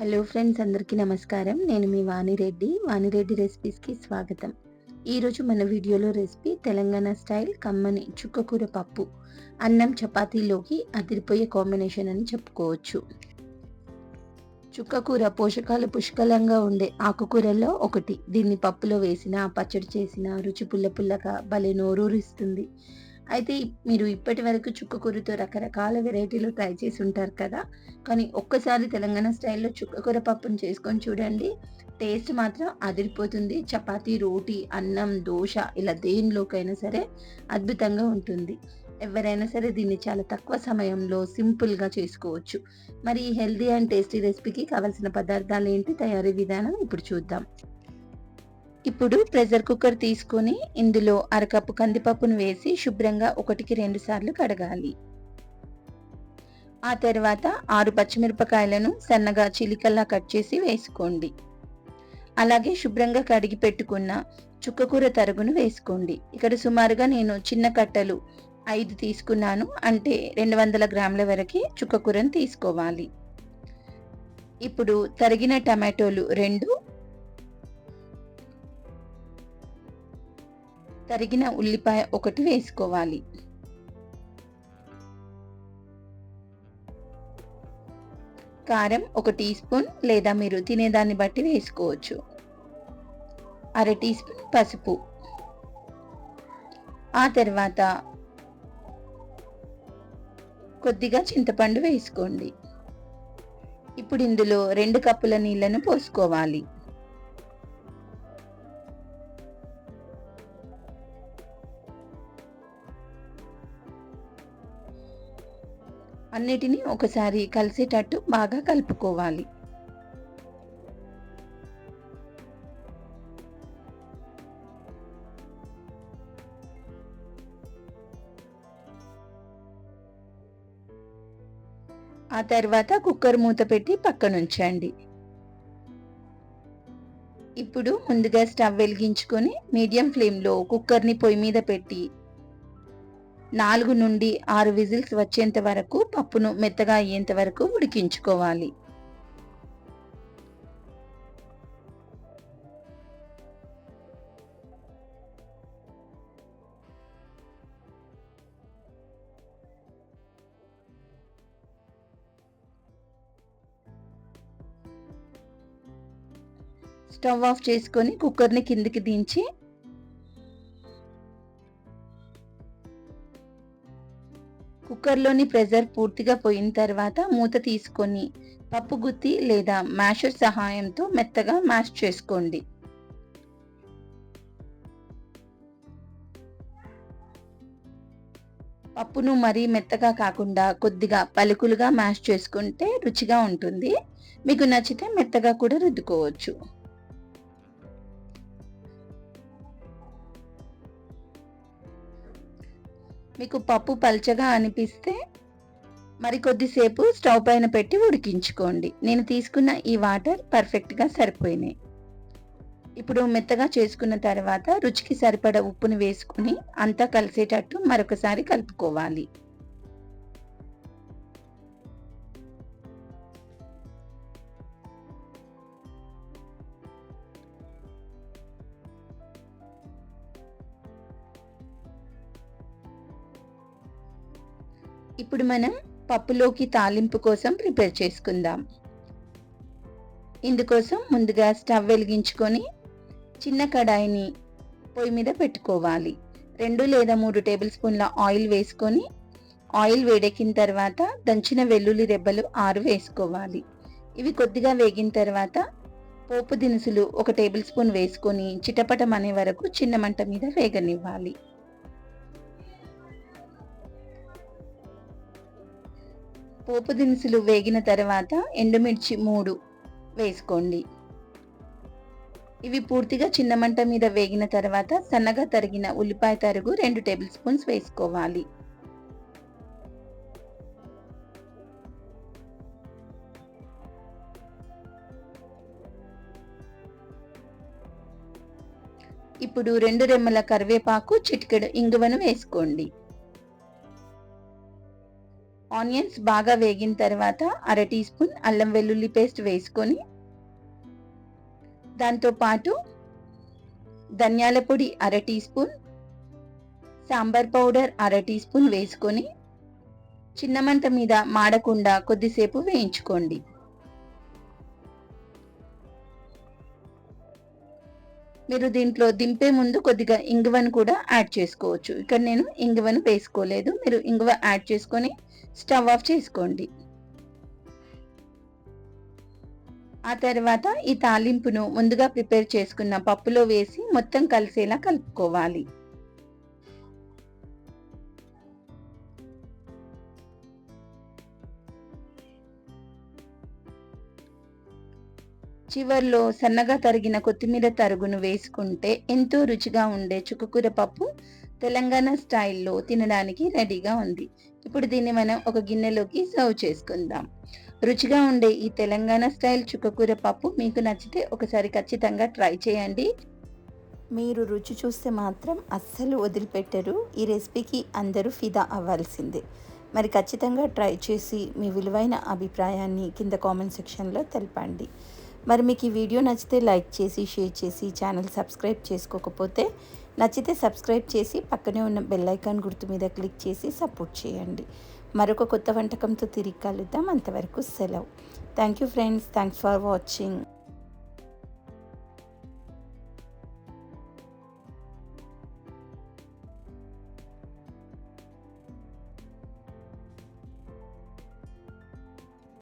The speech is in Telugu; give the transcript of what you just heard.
హలో ఫ్రెండ్స్ అందరికీ నమస్కారం. నేను మీ వాణిరెడ్డి. వాణిరెడ్డి రెసిపీస్కి స్వాగతం. ఈరోజు మన వీడియోలో రెసిపీ తెలంగాణ స్టైల్ కమ్మని చుక్కకూర పప్పు అన్నం చపాతీలోకి అదిరిపోయే కాంబినేషన్ అని చెప్పుకోవచ్చు. చుక్కకూర పోషకాలు పుష్కలంగా ఉండే ఆకుకూరల్లో ఒకటి. దీన్ని పప్పులో వేసినా పచ్చడి చేసిన రుచి పుల్ల పుల్లగా భలే నోరూరిస్తుంది. అయితే మీరు ఇప్పటి వరకు చుక్కకూరతో రకరకాల వెరైటీలు ట్రై చేసి ఉంటారు కదా. కానీ ఒక్కసారి తెలంగాణ స్టైల్లో చుక్కకూర పప్పును చేసుకొని చూడండి. టేస్ట్ మాత్రం అదిరిపోతుంది. చపాతీ రోటీ అన్నం దోశ ఇలా దేనిలోకైనా సరే అద్భుతంగా ఉంటుంది. ఎవరైనా సరే దీన్ని చాలా తక్కువ సమయంలో సింపుల్గా చేసుకోవచ్చు. మరి ఈ హెల్దీ అండ్ టేస్టీ రెసిపీకి కావాల్సిన పదార్థాలు ఏంటి? తయారీ విధానం ఇప్పుడు చూద్దాం. ఇప్పుడు ప్రెషర్ కుక్కర్ తీసుకొని ఇందులో అరకప్పు కందిపప్పును వేసి శుభ్రంగా ఒకటికి రెండు సార్లు కడగాలి. ఆ తర్వాత ఆరు పచ్చిమిరపకాయలను సన్నగా చిలికల్లా కట్ చేసి వేసుకోండి. అలాగే శుభ్రంగా కడిగి పెట్టుకున్న చుక్కకూర తరుగును వేసుకోండి. ఇక్కడ సుమారుగా నేను చిన్న కట్టలు ఐదు తీసుకున్నాను. అంటే రెండు వందల గ్రాముల వరకు చుక్కకూరను తీసుకోవాలి. ఇప్పుడు తరిగిన టమాటోలు రెండు తరిగిన ఉల్లిపాయ ఒకటి వేసుకోవాలి. కారం ఒక టీ స్పూన్ లేదా మీరు తినేదాన్ని బట్టి వేసుకోవచ్చు. అర టీ స్పూన్ పసుపు. ఆ తర్వాత కొద్దిగా చింతపండు వేసుకోండి. ఇప్పుడు ఇందులో రెండు కప్పుల నీళ్ళను పోసుకోవాలి. అన్నిటినీ ఒకసారి కలిసేటట్టు బాగా కలుపుకోవాలి. ఆ తర్వాత కుక్కర్ మూత పెట్టి పక్కనుంచండి. ఇప్పుడు ముందుగా స్టవ్ వెలిగించుకొని మీడియం ఫ్లేమ్లో కుక్కర్ని పొయ్యి మీద పెట్టి నాలుగు నుండి ఆరు విజిల్స్ వచ్చేంత వరకు పప్పును మెత్తగా అయ్యేంత వరకు ఉడికించుకోవాలి. స్టవ్ ఆఫ్ చేసుకొని కుక్కర్ని కిందికి దించి కుక్కర్లోని ప్రెజర్ పూర్తిగా పోయిన తర్వాత మూత తీసుకొని పప్పు గుత్తి లేదా మ్యాషర్ సహాయంతో మెత్తగా మ్యాష్ చేసుకోండి. పప్పును మరీ మెత్తగా కాకుండా కొద్దిగా పలుకులుగా మ్యాష్ చేసుకుంటే రుచిగా ఉంటుంది. మీకు నచ్చితే మెత్తగా కూడా రుద్దుకోవచ్చు. మీకు పప్పు పల్చగా అనిపిస్తే మరి కొద్దిసేపు స్టవ్ పైన పెట్టి ఉడికించుకోండి. నేను తీసుకున్న ఈ వాటర్ పర్ఫెక్ట్గా సరిపోయినాయి. ఇప్పుడు మెత్తగా చేసుకున్న తర్వాత రుచికి సరిపడ ఉప్పుని వేసుకుని అంతా కలిసేటట్టు మరొకసారి కలుపుకోవాలి. ఇప్పుడు మనం పప్పులోకి తాలింపు కోసం ప్రిపేర్ చేసుకుందాం. ఇందుకోసం ముందుగా స్టవ్ వెలిగించుకొని చిన్న కడాయిని పొయ్యి మీద పెట్టుకోవాలి. రెండు లేదా మూడు టేబుల్ స్పూన్ల ఆయిల్ వేసుకొని ఆయిల్ వేడెక్కిన తర్వాత దంచిన వెల్లుల్లి రెబ్బలు ఆరు వేసుకోవాలి. ఇవి కొద్దిగా వేగిన తర్వాత పోపు దినుసులు ఒక టేబుల్ స్పూన్ వేసుకొని చిటపటం అనే వరకు చిన్న మంట మీద వేగనివ్వాలి. పోపు దినుసులు వేగిన తర్వాత ఎండుమిర్చి మూడు వేసుకోండి. ఇవి పూర్తిగా చిన్న మంట మీద వేగిన తర్వాత సన్నగా తరిగిన ఉల్లిపాయ తరుగు రెండు టేబుల్ స్పూన్స్ వేసుకోవాలి. ఇప్పుడు రెండు రెమ్మల కరివేపాకు చిటికెడు ఇంగువను వేసుకోండి. ఆనియన్స్ బాగా వేగిన తర్వాత అర టీ స్పూన్ అల్లం వెల్లుల్లి పేస్ట్ వేసుకొని దాంతోపాటు ధనియాల పొడి అర టీ స్పూన్ సాంబార్ పౌడర్ అర టీ స్పూన్ వేసుకొని చిన్న మంట మీద మాడకుండా కొద్దిసేపు వేయించుకోండి. మీరు దీంట్లో దింపే ముందు కొద్దిగా ఇంగువను కూడా యాడ్ చేసుకోవచ్చు. ఇక్కడ నేను ఇంగువను వేసుకోలేదు. మీరు ఇంగువ యాడ్ చేసుకొని స్టవ్ ఆఫ్ చేసుకోండి. ఆ తర్వాత ఈ తాలింపును ముందుగా ప్రిపేర్ చేసుకున్న పప్పులో వేసి మొత్తం కలిసేలా కలుపుకోవాలి. చివర్లో సన్నగా తరిగిన కొత్తిమీర తరుగును వేసుకుంటే ఎంతో రుచిగా ఉండే చుక్కకూర పప్పు తెలంగాణ స్టైల్లో తినడానికి రెడీగా ఉంది. ఇప్పుడు దీన్ని మనం ఒక గిన్నెలోకి సర్వ్ చేసుకుందాం. రుచిగా ఉండే ఈ తెలంగాణ స్టైల్ చుక్కకూర పప్పు మీకు నచ్చితే ఒకసారి ఖచ్చితంగా ట్రై చేయండి. మీరు రుచి చూస్తే మాత్రం అస్సలు వదిలిపెట్టరు. ఈ రెసిపీకి అందరూ ఫిదా అవ్వాల్సిందే. మరి ఖచ్చితంగా ట్రై చేసి మీ విలువైన అభిప్రాయాన్ని కింద కామెంట్ సెక్షన్లో తెలపండి. మరి మీకు ఈ వీడియో నచ్చితే లైక్ చేసి షేర్ చేసి ఛానల్ సబ్స్క్రైబ్ చేసుకోకపోతే నచ్చితే సబ్స్క్రైబ్ చేసి పక్కనే ఉన్న బెల్ ఐకాన్ గుర్తు మీద క్లిక్ చేసి సపోర్ట్ చేయండి. మరొక కొత్త వంటకంతో తిరిగి కలుద్దాం. అంతవరకు సెలవు. Thank you friends thanks for watching